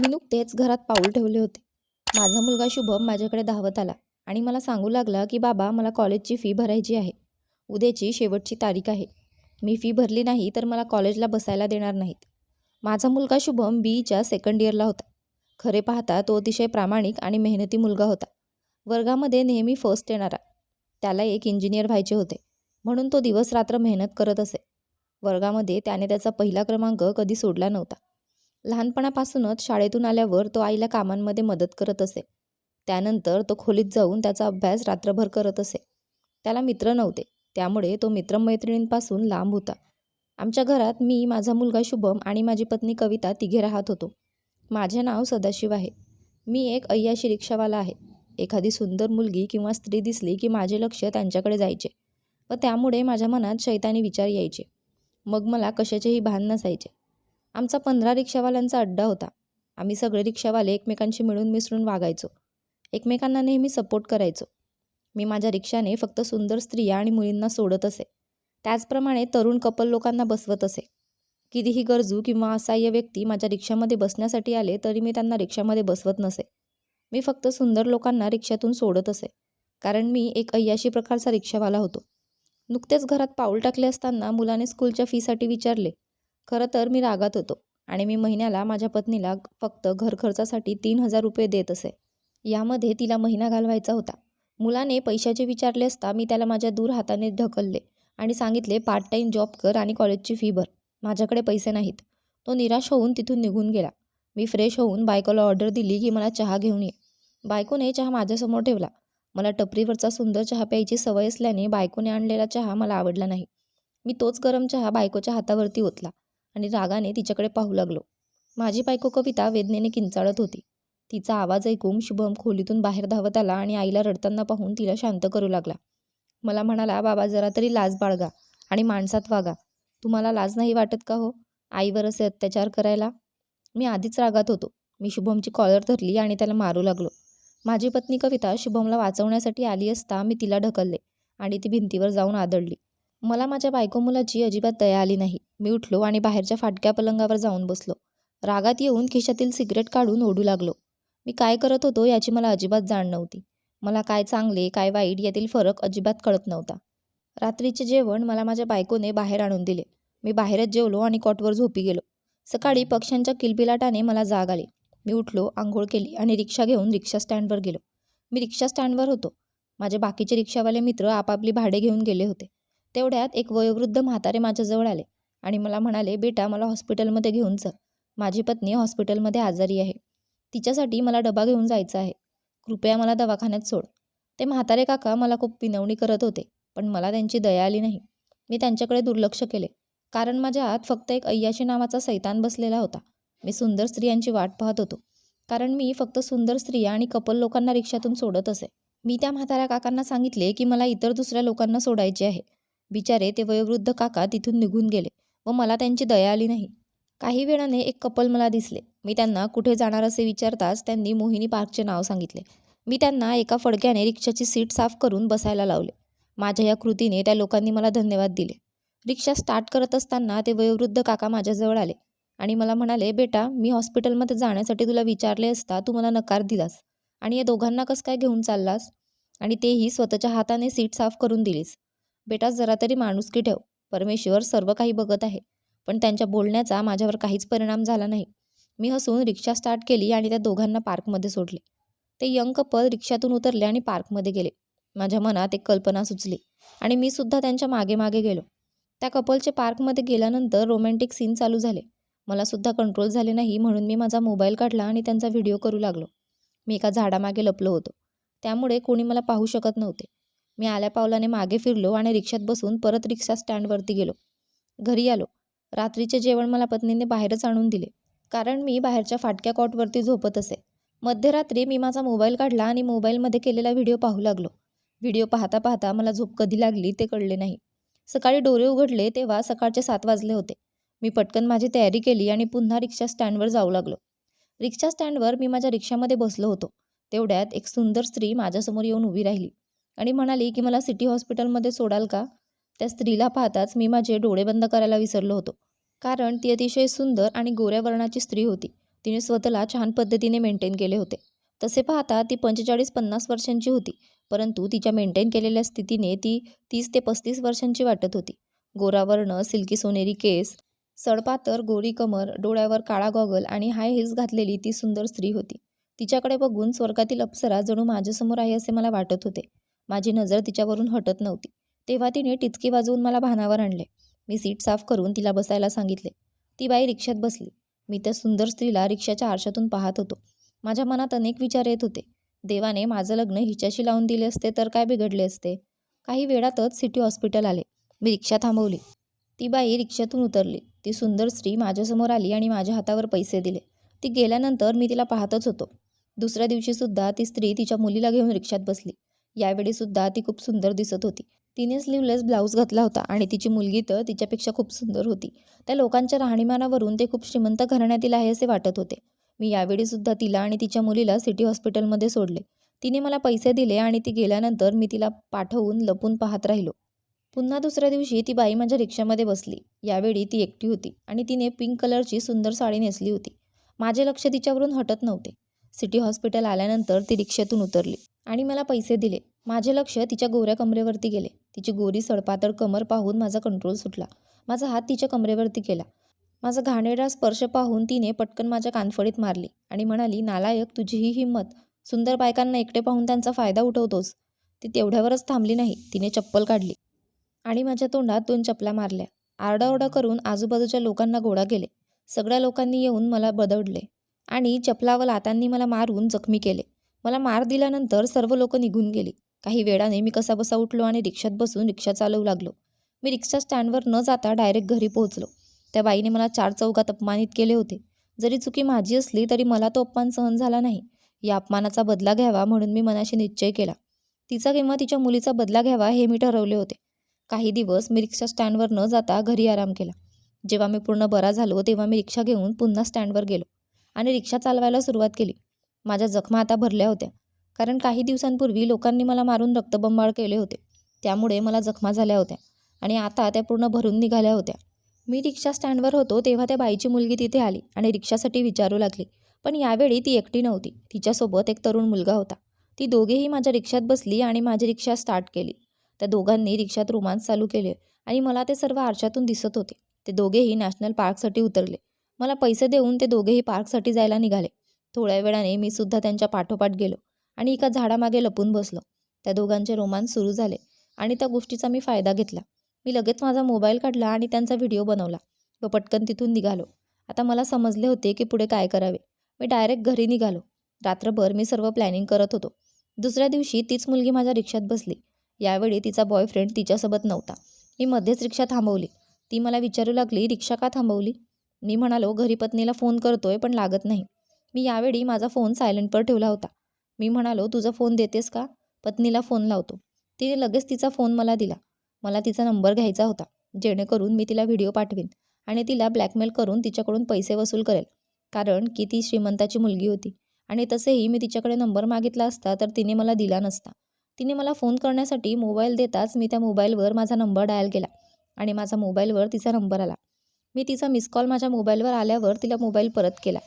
मी नुकतेच घरात पाऊल ठेवले होते. माझा मुलगा शुभम माझ्याकडे धावत आला आणि मला सांगू लागला की बाबा मला कॉलेजची फी भरायची आहे. उद्याची शेवटची तारीख आहे. मी फी भरली नाही तर मला कॉलेजला बसायला देणार नाहीत. माझा मुलगा शुभम बी ईच्या सेकंड इयरला होता. खरे पाहता तो अतिशय प्रामाणिक आणि मेहनती मुलगा होता. वर्गामध्ये नेहमी फर्स्ट येणारा. त्याला एक इंजिनियर व्हायचे होते. म्हणून तो दिवस रात्र मेहनत करत असे. वर्गामध्ये त्याने त्याचा पहिला क्रमांक कधी सोडला नव्हता. लहानपणापासूनच शाळेतून आल्यावर तो आईला कामांमध्ये मदत करत असे. त्यानंतर तो खोलीत जाऊन त्याचा अभ्यास रात्रभर करत असे. त्याला मित्र नव्हते. त्यामुळे तो मित्रमैत्रिणींपासून लांब होता. आमच्या घरात मी माझा मुलगा शुभम आणि माझी पत्नी कविता तिघे राहत होतो. माझे नाव सदाशिव आहे. मी एक अय्याशी रिक्षावाला आहे. एखादी सुंदर मुलगी किंवा स्त्री दिसली की माझे लक्ष त्यांच्याकडे जायचे व त्यामुळे माझ्या मनात शैतानी विचार यायचे. मग मला कशाचेही भान नसायचे. आमचा पंधरा रिक्षावाल्यांचा अड्डा होता. आम्ही सगळे रिक्षावाले एकमेकांशी मिळून मिसळून वागायचो. एकमेकांना नेहमी सपोर्ट करायचो. मी माझ्या रिक्षाने फक्त सुंदर स्त्रिया आणि मुलींना सोडत असे. त्याचप्रमाणे तरुण कपल लोकांना बसवत असे. कितीही गरजू किंवा असहाय्य व्यक्ती माझ्या रिक्षामध्ये बसण्यासाठी आले तरी मी त्यांना रिक्षामध्ये बसवत नसे. मी फक्त सुंदर लोकांना रिक्षातून सोडत असे. कारण मी एक अय्याशी प्रकारचा रिक्षावाला होतो. नुकतेच घरात पाऊल टाकले असताना मुलाने स्कूलच्या फीसाठी विचारले. खरं तर मी रागात होतो आणि मी महिन्याला माझ्या पत्नीला फक्त घर खर्चासाठी तीन हजार रुपये देत असे. यामध्ये तिला महिना घालवायचा होता. मुलाने पैशाचे विचारले असता मी त्याला माझ्या दूर हाताने ढकलले आणि सांगितले पार्ट टाईम जॉब कर आणि कॉलेजची फी भर. माझ्याकडे पैसे नाहीत. तो निराश होऊन तिथून निघून गेला. मी फ्रेश होऊन बायकोला ऑर्डर दिली की मला चहा घेऊन ये. बायकोने चहा माझ्यासमोर ठेवला. मला टपरीवरचा सुंदर चहा प्यायची सवय असल्याने बायकोने आणलेला चहा मला आवडला नाही. मी तोच गरम चहा बायकोच्या हातावरती ओतला. आणि रागाने तिच्याकडे पाहू लागलो. माझी बायको कविता वेदनेने किंचाळत होती. तिचा आवाज ऐकून शुभम खोलीतून बाहेर धावत आला आणि आईला रडताना पाहून तिला शांत करू लागला. मला म्हणाला बाबा जरा तरी लाज बाळगा आणि माणसात वागा. तुम्हाला लाज नाही वाटत का हो? आईवर असे अत्याचार करायला? मी आधीच रागात होतो. मी शुभमची कॉलर धरली आणि त्याला मारू लागलो. माझी पत्नी कविता शुभमला वाचवण्यासाठी आली असता मी तिला ढकलले आणि ती भिंतीवर जाऊन आदळली. मला माझ्या बायको मुलाची अजिबात दया आली नाही. मी उठलो आणि बाहेरच्या फाटक्या पलंगावर जाऊन बसलो. रागात येऊन खिशातील सिगरेट काढून ओढू लागलो. मी काय करत होतो याची मला अजिबात जाण नव्हती. मला काय चांगले काय वाईट यातील फरक अजिबात कळत नव्हता. रात्रीचे जेवण मला माझ्या बायकोने बाहेर आणून दिले. मी बाहेरच जेवलो आणि कॉटवर झोपी गेलो. सकाळी पक्ष्यांच्या किलबिलाटाने मला जाग आली. मी उठलो आंघोळ केली आणि रिक्षा घेऊन रिक्षा स्टँडवर गेलो. मी रिक्षा स्टँडवर होतो. माझे बाकीचे रिक्षावाले मित्र आपापली भाडे घेऊन गेले होते. तेवढ्यात एक वयोवृद्ध म्हातारे माझ्याजवळ आले आणि मला म्हणाले बेटा मला हॉस्पिटलमध्ये घेऊन चल. माझी पत्नी हॉस्पिटलमध्ये आजारी आहे. तिच्यासाठी मला डबा घेऊन जायचा आहे. कृपया मला दवाखान्यात सोड. ते म्हातारे काका मला खूप विनवणी करत होते पण मला त्यांची दया आली नाही. मी त्यांच्याकडे दुर्लक्ष केले कारण माझ्या आत फक्त एक अय्याशी नावाचा सैतान बसलेला होता. मी सुंदर स्त्रियांची वाट पाहत होतो कारण मी फक्त सुंदर स्त्रिया आणि कपल लोकांना रिक्षातून सोडत असे. मी त्या म्हाताऱ्या काकांना सांगितले की मला इतर दुसऱ्या लोकांना सोडायचे आहे. बिचारे ते वयोवृद्ध काका तिथून निघून गेले व मला त्यांची दया आली नाही. काही वेळाने एक कपल मला दिसले. मी त्यांना कुठे जाणार असे विचारताच त्यांनी मोहिनी पार्कचे नाव सांगितले. मी त्यांना एका फडक्याने रिक्षाची सीट साफ करून बसायला लावले. माझ्या या कृतीने त्या लोकांनी मला धन्यवाद दिले. रिक्षा स्टार्ट करत असताना ते वयोवृद्ध काका माझ्याजवळ आले आणि मला म्हणाले बेटा मी हॉस्पिटलमध्ये जाण्यासाठी तुला विचारले असता तू मला नकार दिलास आणि या दोघांना कसं काय घेऊन चाललास? आणि तेही स्वतःच्या हाताने सीट साफ करून दिलीस. बेटा जरा तरी माणुसकी ठेव. परमेश्वर सर्व काही बघत आहे. पण त्यांच्या बोलण्याचा माझ्यावर काहीच परिणाम झाला नाही. मी हसून रिक्षा स्टार्ट केली आणि त्या दोघांना पार्कमध्ये सोडले. ते यंग कपल रिक्षातून उतरले आणि पार्कमध्ये गेले. माझ्या मनात एक कल्पना सुचली आणि मी सुद्धा त्यांच्या मागे मागे गेलो. त्या कपलचे पार्कमध्ये गेल्यानंतर रोमॅन्टिक सीन चालू झाले. मला सुद्धा कंट्रोल झाले नाही म्हणून मी माझा मोबाईल काढला आणि त्यांचा व्हिडिओ करू लागलो. मी एका झाडामागे लपलो होतो. त्यामुळे कोणी मला पाहू शकत नव्हते. मी आल्या पावलाने मागे फिरलो आणि रिक्षात बसून परत रिक्षा स्टँडवरती गेलो. घरी आलो. रात्रीचे जेवण मला पत्नीने बाहेरच आणून दिले. कारण मी बाहेरच्या फाटक्या कॉटवरती झोपत असे. मध्यरात्री मी माझा मोबाईल काढला आणि मोबाईलमध्ये केलेला व्हिडिओ पाहू लागलो. व्हिडिओ पाहता पाहता मला झोप कधी लागली ते कळले नाही. सकाळी डोळे उघडले तेव्हा सकाळचे सात वाजले होते. मी पटकन माझी तयारी केली आणि पुन्हा रिक्षा स्टँडवर जाऊ लागलो. रिक्षा स्टँडवर मी माझ्या रिक्षामध्ये बसलो होतो. तेवढ्यात एक सुंदर स्त्री माझ्यासमोर येऊन उभी राहिली. आणि म्हणाली की मला सिटी हॉस्पिटलमध्ये सोडाल का त्या स्त्रीला पाहताच मी माझे डोळे बंद करायला विसरलो होतो. कारण ती अतिशय सुंदर आणि गोऱ्या वर्णाची स्त्री होती. तिने स्वतःला छान पद्धतीने मेंटेन केले होते. तसे पाहता ती पंचेचाळीस पन्नास वर्षांची होती. परंतु तिच्या मेंटेन केलेल्या स्थितीने ती तीस ते पस्तीस वर्षांची वाटत होती. गोरावर्ण सिल्की सोनेरी केस सडपातर गोरी कमर डोळ्यावर काळा गॉगल आणि हाय हिल्स घातलेली ती सुंदर स्त्री होती. तिच्याकडे बघून स्वर्गातील अप्सरा जणू माझ्यासमोर आहे असे मला वाटत होते. माझी नजर तिच्यावरून हटत नव्हती. तेव्हा तिने टिचकी वाजवून मला भानावर आणले. मी सीट साफ करून तिला बसायला सांगितले. ती बाई रिक्षात बसली. मी त्या सुंदर स्त्रीला रिक्षाच्या आरशातून पाहत होतो. माझ्या मनात अनेक विचार येत होते. देवाने माझं लग्न हिच्याशी लावून दिले असते तर काय बिघडले असते? काही वेळातच सिटी हॉस्पिटल आले. मी रिक्षा थांबवली. ती बाई रिक्षातून उतरली. ती सुंदर स्त्री माझ्यासमोर आली आणि माझ्या हातावर पैसे दिले. ती गेल्यानंतर मी तिला पाहतच होतो. दुसऱ्या दिवशीसुद्धा ती स्त्री तिच्या मुलीला घेऊन रिक्षात बसली. यावेळीसुद्धा ती खूप सुंदर दिसत होती. तिने स्लीवलेस ब्लाऊज घातला होता आणि तिची मुलगी तर तिच्यापेक्षा खूप सुंदर होती. त्या लोकांच्या राहणीमानावरून ते खूप श्रीमंत घराण्यातील आहे असे वाटत होते. मी यावेळीसुद्धा तिला आणि तिच्या मुलीला सिटी हॉस्पिटलमध्ये सोडले. तिने मला पैसे दिले आणि ती गेल्यानंतर मी तिला पाठवून लपून पाहत राहिलो. पुन्हा दुसऱ्या दिवशी ती बाई माझ्या रिक्षामध्ये बसली. यावेळी ती एकटी होती आणि तिने पिंक कलरची सुंदर साडी नेसली होती. माझे लक्ष तिच्यावरून हटत नव्हते. सिटी हॉस्पिटल आल्यानंतर ती रिक्षेतून उतरली आणि मला पैसे दिले. माझे लक्ष तिच्या गोऱ्या कमरेवरती गेले. तिची गोरी सडपातळ कमर पाहून माझा कंट्रोल सुटला. माझा हात तिच्या कमरेवरती केला. माझा घाणेरडा स्पर्श पाहून तिने पटकन माझ्या कानफडीत मारली आणि म्हणाली नालायक तुझी ही हिंमत. सुंदर बायकांना एकटे पाहून त्यांचा फायदा उठवतोस. ती तेवढ्यावरच थांबली नाही. तिने चप्पल काढली आणि माझ्या तोंडात दोन चपला मारल्या. आरडाओरडा करून आजूबाजूच्या लोकांना गोळा केले. सगळ्या लोकांनी येऊन मला बदडले आणि चपला व लातांनी मला मारून जखमी केले. मला मार दिल्यानंतर सर्व लोक निघून गेली. काही वेळाने मी कसा बसा उठलो आणि रिक्षात बसून रिक्षा चालवू लागलो. मी रिक्षा स्टँडवर न जाता डायरेक्ट घरी पोहोचलो. त्या बाईने मला चार चौघात अपमानित केले होते. जरी चुकी माझी असली तरी मला तो अपमान सहन झाला नाही. या अपमानाचा बदला घ्यावा म्हणून मी मनाशी निश्चय केला. तिचा किंवा तिच्या मुलीचा बदला घ्यावा हे मी ठरवले होते. काही दिवस मी रिक्षा स्टँडवर न जाता घरी आराम केला. जेव्हा मी पूर्ण बरा झालो तेव्हा मी रिक्षा घेऊन पुन्हा स्टँडवर गेलो. आणि रिक्षा चालवायला सुरुवात केली. माझ्या जखमा आता भरल्या होत्या. कारण काही दिवसांपूर्वी लोकांनी मला मारून रक्तबंबाळ केले होते. त्यामुळे मला जखमा झाल्या होत्या आणि आता त्या पूर्ण भरून निघाल्या होत्या. मी रिक्षा स्टँडवर होतो तेव्हा त्या बाईची मुलगी तिथे आली आणि रिक्षासाठी विचारू लागली. पण यावेळी ती एकटी नव्हती. तिच्यासोबत एक तरुण मुलगा होता. ती दोघेही माझ्या रिक्षात बसली आणि माझी रिक्षा स्टार्ट केली. त्या दोघांनी रिक्षात रोमांस चालू केले आणि मला ते सर्व आरशातून दिसत होते. ते दोघेही नॅशनल पार्कसाठी उतरले. मला पैसे देऊन ते दोघेही पार्कसाठी जायला निघाले. थोड्या वेळाने मी सुद्धा त्यांच्या पाठोपाठ गेलो आणि एका झाडामागे लपून बसलो. त्या दोघांचे रोमांस सुरू झाले आणि त्या गोष्टीचा मी फायदा घेतला. मी लगेच माझा मोबाईल काढला आणि त्यांचा व्हिडिओ बनवला. व पटकन तिथून निघालो. आता मला समजले होते की पुढे काय करावे. मी डायरेक्ट घरी निघालो. रात्रभर मी सर्व प्लॅनिंग करत होतो. दुसऱ्या दिवशी तीच मुलगी माझ्या रिक्षात बसली. यावेळी तिचा बॉयफ्रेंड तिच्यासोबत नव्हता. मी मध्येच रिक्षा थांबवली. ती मला विचारू लागली रिक्षा का थांबवली? मी म्हणालो घरी पत्नीला फोन करतोय पण लागत नाही. मी यावेळी माझा फोन सायलेंटवर ठेवला होता. मी म्हणालो तुझा फोन देतेस का? पत्नीला फोन लावतो. तिने लगेच तिचा फोन मला दिला. मला तिचा नंबर घ्यायचा होता जेणेकरून मी तिला व्हिडिओ पाठवीन आणि तिला ब्लॅकमेल करून तिच्याकडून पैसे वसूल करेल कारण की ती श्रीमंताची मुलगी होती आणि तसेही मी तिच्याकडे नंबर मागितला असता तर तिने मला दिला नसता. तिने मला फोन करण्यासाठी मोबाईल देताच मी त्या मोबाईलवर माझा नंबर डायल केला आणि माझा मोबाईलवर तिचा नंबर आला. मी तिचा मिस कॉल माझ्या मोबाईलवर आल्यावर तिला मोबाईल परत केला.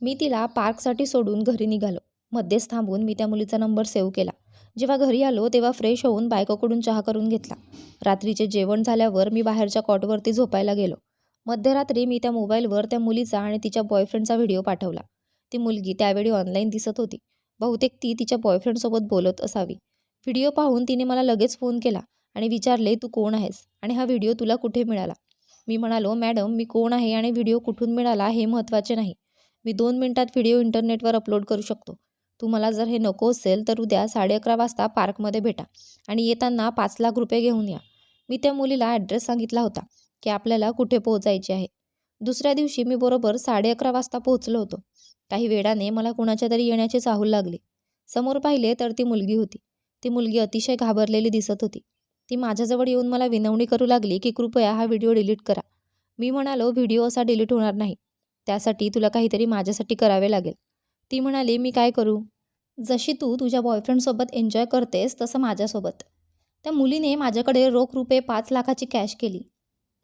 मी तिला पार्कसाठी सोडून घरी निघालो. मध्येच थांबून मी त्या मुलीचा नंबर सेव्ह केला. जेव्हा घरी आलो तेव्हा फ्रेश होऊन बायकोकडून चहा करून घेतला. रात्रीचे जेवण झाल्यावर मी बाहेरच्या कॉटवरती झोपायला गेलो. मध्यरात्री मी त्या मोबाईलवर त्या मुलीचा आणि तिच्या बॉयफ्रेंडचा व्हिडिओ पाठवला. ती मुलगी त्यावेळी ऑनलाईन दिसत होती. बहुतेक ती तिच्या बॉयफ्रेंडसोबत बोलत असावी. व्हिडिओ पाहून तिने मला लगेच फोन केला आणि विचारले तू कोण आहेस? आणि हा व्हिडिओ तुला कुठे मिळाला? मी म्हणालो मॅडम मी कोण आहे आणि व्हिडिओ कुठून मिळाला हे महत्त्वाचे नाही. मी दोन मिनटात व्हिडिओ इंटरनेटवर अपलोड करू शकतो. तुम्हाला जर हे नको असेल तर उद्या साडे अकरा वाजता पार्कमध्ये भेटा आणि येताना पाच लाख रुपये घेऊन या. मी त्या मुलीला ॲड्रेस सांगितला होता की आपल्याला कुठे पोहोचायचे आहे. दुसऱ्या दिवशी मी बरोबर साडे अकरा वाजता पोहोचलो होतो. काही वेळाने मला कुणाच्या तरी येण्याची चाहूल लागली. समोर पाहिले तर ती मुलगी होती. ती मुलगी अतिशय घाबरलेली दिसत होती. ती माझ्याजवळ येऊन मला विनवणी करू लागली की कृपया हा व्हिडिओ डिलीट करा. मी म्हणालो व्हिडिओ असा डिलीट होणार नाही. त्यासाठी तुला काहीतरी माझ्यासाठी करावे लागेल. ती म्हणाली मी काय करू? जशी तू तुझ्या बॉयफ्रेंडसोबत एन्जॉय करतेस तसं माझ्यासोबत. त्या मुलीने माझ्याकडे रोख रुपये पाच लाखाची कॅश केली.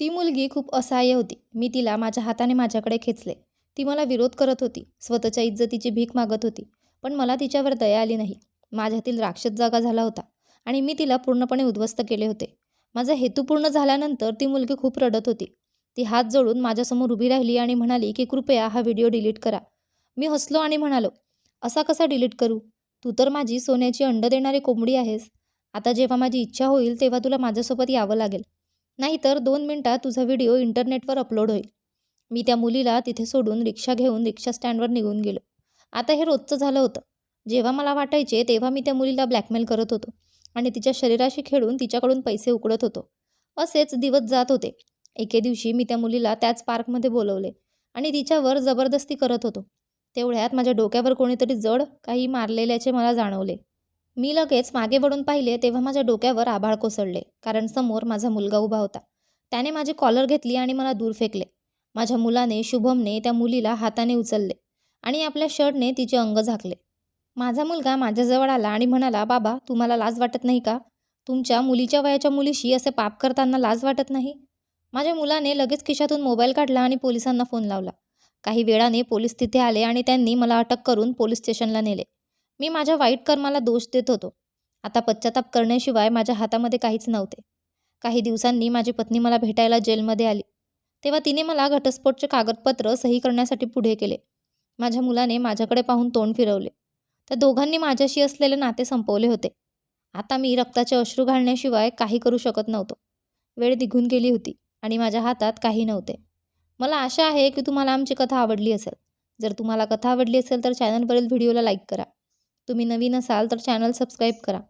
ती मुलगी खूप असहाय्य होती. मी तिला माझ्या हाताने माझ्याकडे खेचले. ती मला विरोध करत होती. स्वतःच्या इज्जतीची भीक मागत होती. पण मला तिच्यावर दया आली नाही. माझ्यातील राक्षस जागा झाला होता. आणि मी तिला पूर्णपणे उद्ध्वस्त केले होते. माझा हेतू पूर्ण झाल्यानंतर ती मुलगी खूप रडत होती. ती हात जोडून माझ्यासमोर उभी राहिली आणि म्हणाली की कृपया हा व्हिडिओ डिलीट करा. मी हसलो आणि म्हणालो असा कसा डिलीट करू? तू तर माझी सोन्याची अंड देणारी कोंबडी आहेस. आता जेव्हा माझी इच्छा होईल तेव्हा तुला माझ्यासोबत यावं लागेल. नाहीतर दोन मिनटात तुझा व्हिडिओ इंटरनेटवर अपलोड होईल. मी त्या मुलीला तिथे सोडून रिक्षा घेऊन रिक्षा स्टँडवर निघून गेलो. आता हे रोजचं झालं होतं. जेव्हा मला वाटायचे तेव्हा मी त्या मुलीला ब्लॅकमेल करत होतो. आणि तिच्या शरीराशी खेळून तिच्याकडून पैसे उकळत होतो. असेच दिवस जात होते. एके दिवशी मी त्या मुलीला त्याच पार्कमध्ये बोलवले आणि तिच्यावर जबरदस्ती करत होतो. तेवढ्यात माझ्या डोक्यावर कोणीतरी जड काही मारलेल्याचे मला जाणवले. मी लगेच मागे वळून पाहिले तेव्हा माझ्या डोक्यावर आभाळ कोसळले कारण समोर माझा मुलगा उभा होता. त्याने माझी कॉलर घेतली आणि मला दूर फेकले. माझ्या मुलाने शुभमने त्या मुलीला हाताने उचलले आणि आपल्या शर्टने तिचे अंग झाकले. माझा मुलगा माझ्याजवळ आला आणि म्हणाला बाबा तुम्हाला लाज वाटत नाही का? तुमच्या मुलीच्या वयाच्या मुलीशी असे पाप करताना लाज वाटत नाही? माझ्या मुलाने लगेच खिशातून मोबाईल काढला आणि पोलिसांना फोन लावला. काही वेळाने पोलीस तिथे आले आणि त्यांनी मला अटक करून पोलीस स्टेशनला नेले. मी माझ्या वाईट कर्माला दोष देत होतो. आता पश्चाताप करण्याशिवाय माझ्या हातामध्ये काहीच नव्हते. काही दिवसांनी माझी पत्नी मला भेटायला जेलमध्ये आली. तेव्हा तिने मला घटस्फोटचे कागदपत्र सही करण्यासाठी पुढे केले. माझ्या मुलाने माझ्याकडे पाहून तोंड फिरवले. त्या दोघांनी माझ्याशी असलेले नाते संपवले होते. आता मी रक्ताचे अश्रू घालण्याशिवाय काही करू शकत नव्हतो. वेळ निघून गेली होती आणि माझ्या हातात काही नव्हते. मला आशा आहे की तुम्हाला आमची कथा आवडली असेल. जर तुम्हाला कथा आवडली असेल तर चॅनलवरील व्हिडिओला लाईक करा. तुम्ही नवीन असाल तर चॅनल सबस्क्राईब करा.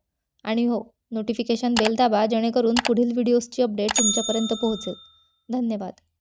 आणि हो नोटिफिकेशन बेल दाबा जेणेकरून पुढील व्हिडिओजची अपडेट तुमच्यापर्यंत पोहोचेल. धन्यवाद.